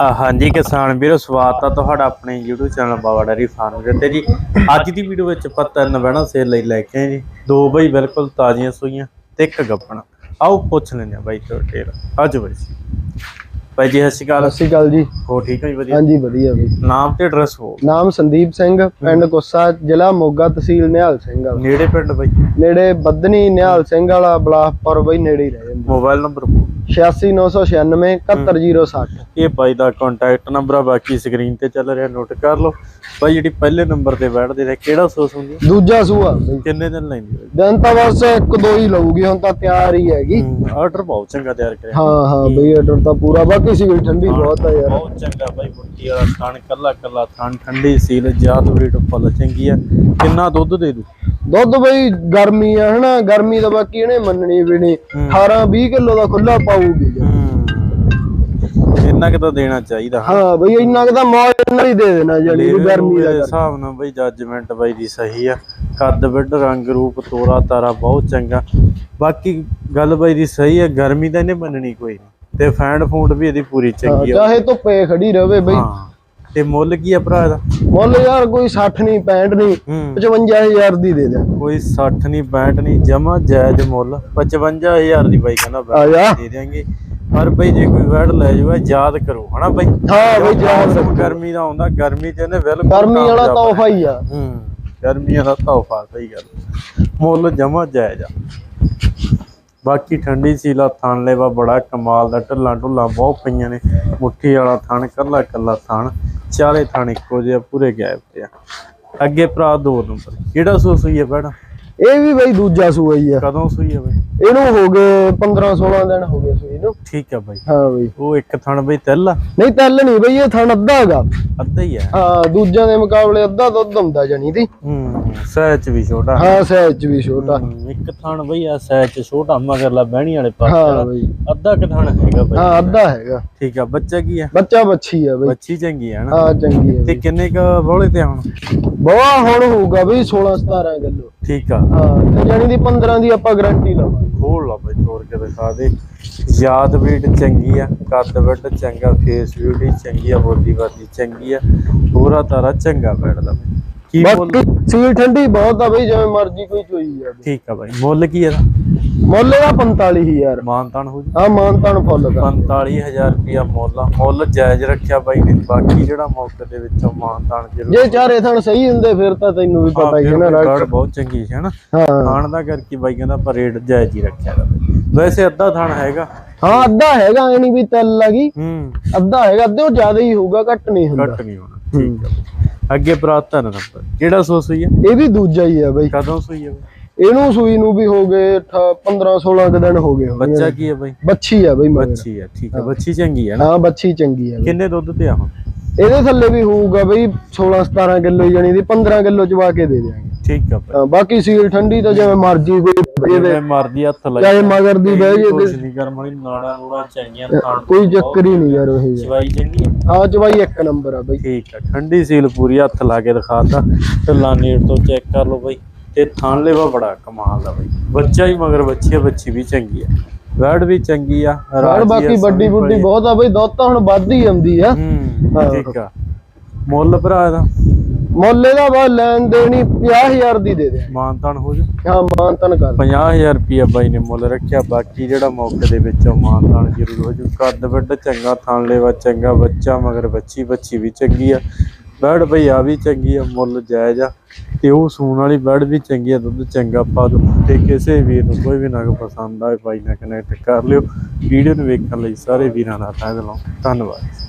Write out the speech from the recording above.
ਹਾਂਜੀ ਕਿਸਾਨ ਵੀਰੋ, ਸਵਾਗਤ ਆ ਤੁਹਾਡਾ ਆਪਣੇ YouTube channel Baba dairy farm ਦੇ ਉੱਤੇ ਜੀ। ਅੱਜ ਦੀ ਵੀਡੀਓ ਵਿੱਚ ਆਪਾਂ ਤਿੰਨ ਬਹਿਣਾ ਸੇਲ ਲਈ ਲੈ ਕੇ ਆਏ ਜੀ। ਦੋ ਬਈ ਬਿਲਕੁਲ ਤਾਜ਼ੀਆਂ ਸੂਈਆਂ ਤੇ ਇੱਕ ਗੱਪਣਾ। ਆਓ ਪੁੱਛ ਲੈਂਦੇ ਆ ਬਾਈ ਤੋਂ ਡੇਲ ਅੱਜ ਬਾਈ ਬਾਈ ਜੀ ਸਤਿ ਸ਼੍ਰੀ ਅਕਾਲ। ਸਤਿ ਸ਼੍ਰੀ ਅਕਾਲ ਜੀ। ਹੋ ਠੀਕ ਹੈ ਜੀ? ਵਧੀਆ। ਹਾਂਜੀ ਵਧੀਆ ਬਈ ਨਾਮ ਤੇ ਐਡਰੈਸ ਹੋ ਨਾਮ ਸੰਦੀਪ ਸਿੰਘ ਪਿੰਡ ਕੋਸਾ ਜ਼ਿਲ੍ਹਾ ਮੋਗਾ ਤਹਿਸੀਲ ਨਿਹਾਲ ਸਿੰਘ ਵਾਲਾ। ਨੇੜੇ ਪਿੰਡ ਬਾਈ ਨੇੜੇ ਬੱਦਨੀ ਨਿਹਾਲ ਸਿੰਘ ਵਾਲਾ ਬਲਾਸਪੁਰ ਬਈ ਨੇੜੇ ਹੀ ਰਹਿ ਜਾਂਦਾ। ਮੋਬਾਈਲ ਨੰਬਰ 86996 71060 ਇਹ ਬਾਈ ਦਾ ਕੰਟੈਕਟ ਨੰਬਰ ਆ ਬਾਕੀ ਸਕਰੀਨ ਤੇ ਚੱਲ ਰਿਹਾ ਨੋਟ ਕਰ ਲਓ। ਬਾਈ ਜਿਹੜੀ ਪਹਿਲੇ ਨੰਬਰ ਤੇ ਬੈਠਦੇ ਨੇ ਕਿਹੜਾ ਸੋਸ ਹੁੰਦੀ ਦੂਜਾ ਸੂਆ ਕਿੰਨੇ ਦਿਨ ਲੈਂਦੀ ਦਿਨ ਤਾਂ ਬਸ ਇੱਕ ਦੋ ਹੀ ਲਊਗੀ ਹੁਣ ਤਾਂ ਤਿਆਰ ਹੀ ਹੈਗੀ। ਆਰਡਰ ਬਹੁਤ ਚੰਗਾ ਤਿਆਰ ਕਰਿਆ। ਹਾਂ ਹਾਂ ਬਈ ਆਰਡਰ ਤਾਂ ਪੂਰਾ। ਬਾਕੀ ਸੀ ਠੰਡੀ ਬਹੁਤ ਆ ਯਾਰ। ਬਹੁਤ ਚੰਗਾ ਬਾਈ ਮੁੱਠੀ ਵਾਲਾ ਥਣ ਕੱਲਾ ਕੱਲਾ ਥਣ ਠੰਡੀ ਸੀਲ ਜਾਤ ਵੇਟ ਫੁੱਲ ਚੰਗੀ ਆ। ਕਿੰਨਾ ਦੁੱਧ ਦੇ ਦੂ? ਦੁੱਧ ਬਈ ਗਰਮੀ ਆ ਹਨਾ? ਗਰਮੀ ਦਾ ਬਾਕੀ ਇਹਨੇ ਮੰਨਣੀ ਵੀ ਨਹੀਂ। 18 20 ਕਿਲੋ ਦਾ ਖੁੱਲਾ ਪਾਊਗੀ। ਇੰਨਾ ਕਿ ਤਾਂ ਦੇਣਾ ਚਾਹੀਦਾ ਹਾਂ ਬਈ ਇੰਨਾ ਕੁ ਤਾਂ ਮੌਜ ਨਾਲ ਹੀ ਦੇ ਦੇਣਾ ਜਾਨੀ ਗਰਮੀ ਦਾ ਦੇ ਹਿਸਾਬ ਨਾਲ ਬਈ ਜੱਜਮੈਂਟ ਬਾਈ ਦੀ ਸਹੀ ਆ। ਕੱਦ ਵਿੱਡ ਰੰਗ ਰੂਪ ਤੋਰਾ ਤਾਰਾ ਬਹੁਤ ਚੰਗਾ। ਬਾਕੀ ਗੱਲ ਬਾਈ ਦੀ ਸਹੀ ਆ ਗਰਮੀ ਤਾਂ ਇਹਨੇ ਮੰਨਣੀ ਕੋਈ ਨਹੀਂ। ਤੇ ਫੈਂਡ ਫੂਡ ਵੀ ਇਹਦੀ ਪੂਰੀ ਚੰਗੀ ਆ। ਚਾਹੇ ਧੁੱਪੇ ਖੜੀ ਰਵੇ ਬਈ। ਹਾਂ ਤੇ ਮੁੱਲ ਕੀ ਆ ਭਰਾ ਇਹਦਾ? ਮੁੱਲ ਯਾਰ ਕੋਈ 60 ਨਹੀਂ 65 ਨਹੀਂ ਹੂੰ। 55000 ਦੀ ਦੇ ਦੇ। ਕੋਈ 60 ਨਹੀਂ 65 ਨਹੀਂ ਜਮਾ ਜਾਇਜ਼ ਮੁੱਲ। 55000 ਦੀ ਬਾਈ ਕਹਿੰਦਾ ਦੇ ਦਿਆਂਗੇ। ਪਰ ਬਈ ਜੇ ਕੋਈ ਵੜ ਲੈ ਜਾਊਗਾ ਯਾਦ ਕਰੋ ਹਨਾ ਬਈ? ਹਾਂ ਬਈ ਯਾਦ ਗਰਮੀ ਦਾ ਆਉਂਦਾ ਗਰਮੀ ਚ ਇਹਨੇ ਬਿਲਕੁਲ ਗਰਮੀ ਵਾਲਾ ਤੋਹਫਾ ਹੀ ਆ। ਹੂੰ ਗਰਮੀਆਂ ਦਾ ਤੋਹਫਾ ਸਹੀ ਗੱਲ। ਮੁੱਲ ਜਮਾ ਜਾਇਜ਼ ਆ। ਬਾਕੀ ਠੰਡੀ ਸੀਲਾ ਥਣ ਲੈਵਾ ਬੜਾ ਕਮਾਲ ਦਾ ਢੱਲਾਂ ਢੁੱਲਾਂ ਬਹੁਤ ਪਈਆਂ ਨੇ। ਮੁੱਠੀ ਵਾਲਾ ਥਣ ਕੱਲਾ ਕੱਲਾ ਥਣ ਚਾਰੇ ਥਣ ਇੱਕੋ ਜਿਹੇ ਪੂਰੇ ਗੈਪ ਤੇ ਆ। ਅੱਗੇ ਭਰਾ ਦੋ ਨੰਬਰ ਕਿਹੜਾ ਸੂ ਸੂਈ ਹੈ ਭੈਣਾ? ਇਹ ਵੀ ਬਈ ਦੂਜਾ ਸੂਆ ਹੀ ਆ। ਕਦੋਂ ਸੂਈ ਹੈ ਬਈ? ਇਹਨੂੰ ਹੋ ਗਏ 15 16 ਦਿਨ ਹੋ ਗਏ ਸੂਈ ਨੂੰ। ਠੀਕ ਆ ਬਈ। ਹਾਂ ਬਈ। ਉਹ ਇੱਕ ਥਣ ਬਈ ਤਿੱਲ ਨਹੀਂ ਤੈਲ ਨਹੀਂ ਬਈ ਇਹ ਥਣ ਅੱਧਾ ਹੈਗਾ। ਅੱਧਾ ਹੀ ਆ। ਹਾਂ ਦੂਜਿਆਂ ਦੇ ਮੁਕਾਬਲੇ ਅੱਧਾ ਦੁੱਧ ਹੁੰਦਾ ਜਾਨੀ ਦੀ। ਹੂੰ। ਸਹਿਜ ਵੀ ਛੋਟਾ। ਹਾਂ ਸਹਿਜ ਵੀ ਛੋਟਾ। ਇੱਕ ਥਣ ਬਈ ਆ ਸਹਿਜ ਛੋਟਾ ਮਗਰਲਾ ਬਹਿਣੀ ਵਾਲੇ ਪਾਸੇ ਹਾਂ। ਬਈ। ਅੱਧਾ ਕਿ ਥਣ ਹੈਗਾ ਬਈ। ਹਾਂ ਅੱਧਾ ਹੈਗਾ। ਠੀਕ ਆ ਬੱਚਾ ਕੀ ਆ? ਬੱਚਾ ਬੱਚੀ ਆ ਬਈ। ਬੱਚੀ ਚੰਗੀ ਆ ਨਾ। ਹਾਂ ਚੰਗੀ ਆ ਤੇ ਕਿੰਨੇ ਕ ਬੋਲੇ ਤੇ ਹੁਣ? ਬਵਾ ਹੁਣ ਹੋਊਗਾ ਬਈ 16 17 ਕਿਲੋ। ਠੀਕ ਆ। ਹਾਂ ਜਾਨੀ ਦੀ 15 ਦੀ ਆਪਾਂ ਗਾਰੰਟੀ ਲਵਾਂਗੇ। ਖੋਲ ਲਾ ਬਈ ਤੋੜ ਕੇ ਦਿਖਾ ਦੇ। ਯਾਦ ਵੀਟ ਚੰਗੀ ਆ ਕੱਦ ਵੱਡ ਚੰਗਾ ਫੇਸ ਬਿਊਟੀ ਚੰਗੀ ਆ ਬੋਦੀ ਬਾਦੀ ਚੰਗੀ ਆ। ਪੂਰਾ ਤਾਰਾ ਚੰਗਾ ਬੈਠਦਾ ਬਈ। ਕੀ ਮੁੱਲ? ਬਾਕੀ ਸੀਲ ਠੰਡੀ ਬਹੁਤ ਆ ਬਈ ਜਿਵੇਂ ਮਰਜ਼ੀ ਕੋਈ ਚੋਈ ਜਾਵੇ। ਠੀਕ ਆ ਬਾਈ ਮੁੱਲ ਕੀ ਇਹਦਾ? ਮੁੱਲ ਇਹਦਾ 45000 ਮਾਨਤਾਨ ਹੋ ਜੀ? ਆ ਮਾਨਤਾਨ ਫੁੱਲ ਦਾ 45000 ਰੁਪਿਆ ਮੁੱਲ ਆ। ਮੁੱਲ ਜਾਇਜ਼ ਰੱਖਿਆ ਬਾਈ ਨੇ ਬਾਕੀ ਜਿਹੜਾ ਮੌਕੇ ਦੇ ਵਿੱਚੋਂ ਮਾਨਤਾਨ ਜ਼ਰੂਰ ਜੇ ਚਾਰੇ ਥਣ ਸਹੀ ਹੁੰਦੇ ਫਿਰ ਤਾਂ ਤੈਨੂੰ ਵੀ ਪਤਾ ਹੀ ਹੈ ਨਾ ਕਾਰਡ ਡਾਕਟਰ ਬਹੁਤ ਚੰਗੀ ਹੈ ਨਾ ਹਾਂ। ਥਾਣ ਦਾ ਕਰਕੇ ਬਾਈ ਕਹਿੰਦਾ ਪਰ ਰੇਟ ਜਾਇਜ਼ ਹੀ ਰੱਖਿਆ ਦਾ ਵੈਸੇ ਅੱਧਾ ਥਾਣ ਹੈਗਾ। ਹਾਂ ਅੱਧਾ ਹੈਗਾ ਇਹ ਨਹੀਂ ਵੀ ਤਿਲ ਲੱਗੀ। ਹੂੰ। ਅੱਧਾ ਹੈਗਾ ਅੱਧੇ ਉਹ ਜ਼ਿਆਦਾ ਹੀ ਹੋਊਗਾ ਘੱਟ ਨਹੀਂ ਹੁੰਦਾ। ਘੱਟ ਨਹੀਂ ਹੋਣਾ ਠੀਕ ਆ। ਅੱਗੇ ਪ੍ਰਾਤ ਧਨ ਨੰਬਰ ਕਿਹੜਾ ਸੋ ਸੂਈ ਹੈ ਇਹ ਵੀ ਦੂਜਾ ਹੀ ਆ ਬਈ। ਕਦੋਂ ਸੂਈ ਹੈ ਬਈ? ਇਹਨੂੰ ਸੂਈ ਨੂੰ ਵੀ ਹੋ ਗਏ 15 16 ਕੁ ਦਿਨ ਹੋ ਗਏ। ਬੱਚਾ ਕੀ ਹੈ ਬਾਈ? ਬੱਚੀ ਆ ਬਈ ਬੱਚੀ ਹੈ ਠੀਕ ਹੈ। ਬੱਚੀ ਚੰਗੀ ਹੈ ਨਾ? ਹਾਂ ਬੱਚੀ ਚੰਗੀ ਆ। ਕਿੰਨੇ ਦੁੱਧ ਤੇ ਆ ਹੁਣ? ਇਹਦੇ ਥੱਲੇ ਵੀ ਹੋਊਗਾ ਬਈ 16 17 ਕਿਲੋ ਜਾਨੀ ਦੀ 15 ਕਿਲੋ ਚਵਾ ਕੇ ਦੇ ਦਿਆਂਗੇ। ਠੀਕ ਆ ਬਾਕੀ ਸੀਲ ਠੰਡੀ ਤਾਂ ਜਿਵੇਂ ਮਰਜ਼ੀ ਕੋਈ ਜਿਵੇਂ ਮਰਦੀ ਹੱਥ ਲਾਈ ਚਾਹੇ ਮਗਰ ਦੀ ਬਹਿ ਜੇ ਕੁਛ ਨਹੀਂ ਕਰ ਮਣੀ ਨਾੜਾ ਨੂੜਾ ਚੰਗੀਆਂ ਥਾਣ ਕੋਈ ਚੱਕਰ ਹੀ ਨਹੀਂ ਯਾਰ ਉਹ। ਚਵਾਈ ਚੰਗੀ ਹਾਂ ਚਵਾਈ ਇੱਕ ਨੰਬਰ ਆ ਬਈ। ਠੀਕ ਆ ਠੰਡੀ ਸੀਲ ਪੂਰੀ ਹੱਥ ਲਾ ਕੇ ਦਿਖਾਤਾ ਢੱਲਾ ਨੇੜ ਤੋਂ ਚੈੱਕ ਕਰ ਲਓ ਬਾਈ। ਤੇ ਥਾਣ ਲੈਵਾ ਬੜਾ ਕਮਾਲ ਦਾ ਬਾਈ। ਬੱਚਾ ਹੀ ਮਗਰ ਬੱਚੀ ਆ ਬੱਚੀ ਵੀ ਚੰਗੀ ਆ। ਵੈੜ ਵੀ ਚੰਗੀ ਆ ਰਾੜ ਰਾਜੀ ਆ, ਬਾਕੀ ਵੱਡੀ ਬੁੱਢੀ। ਬਹੁਤ ਆ ਬਈ ਦੁੱਧ ਤਾਂ ਹੁਣ ਵੱਧ ਹੀ ਆਉਂਦੀ ਆ। ਠੀਕ ਆ। ਮੁੱਲ ਭਰਾ ਇਹਦਾ। ਮੁੱਲ ਇਹਦਾ ਬਾ ਲੈਣ ਦੇਣੀ 50000 ਦੀ ਦੇ ਦੇ ਮਾਨਤਾਨ ਹੋ ਜਾ ਹਾਂ ਮਾਨਤਨ ਕਰ 50000 ਰੁਪਿਆ ਬਾਈ ਨੇ ਮੁੱਲ ਰੱਖਿਆ ਬਾਕੀ ਜਿਹੜਾ ਮੌਕੇ ਦੇ ਵਿੱਚੋਂ ਮਾਨਤਾਨ ਜ਼ਰੂਰ ਹੋ ਜੂ ਕੱਦ ਵੱਡ ਚੰਗਾ ਥਾਣ ਲੈਵਾ ਚੰਗਾ ਬੱਚਾ ਮਗਰ ਬੱਚੀ ਬੱਚੀ ਵੀ ਚੰਗੀ ਆ। ਬੈੜ ਬਈ ਆ ਵੀ ਚੰਗੀ ਆ ਮੁੱਲ ਜਾਇਜ਼ ਆ। ਤੇ ਉਹ ਸੂਣ ਵਾਲੀ ਬੈੜ ਵੀ ਚੰਗੀ ਆ ਦੁੱਧ ਚੰਗਾ ਪਾ ਦੋ ਤੇ ਕਿਸੇ ਵੀਰ ਨੂੰ ਕੋਈ ਵੀ ਨਗ ਪਸੰਦ ਆਏ ਬਾਈ ਨਾਲ ਕਨੈਕਟ ਕਰ ਲਿਓ। ਵੀਡੀਓ ਨੂੰ ਵੇਖਣ ਲਈ ਸਾਰੇ ਵੀਰਾਂ ਦਾ ਤਹਿ ਦਿਲੋਂ ਧੰਨਵਾਦ।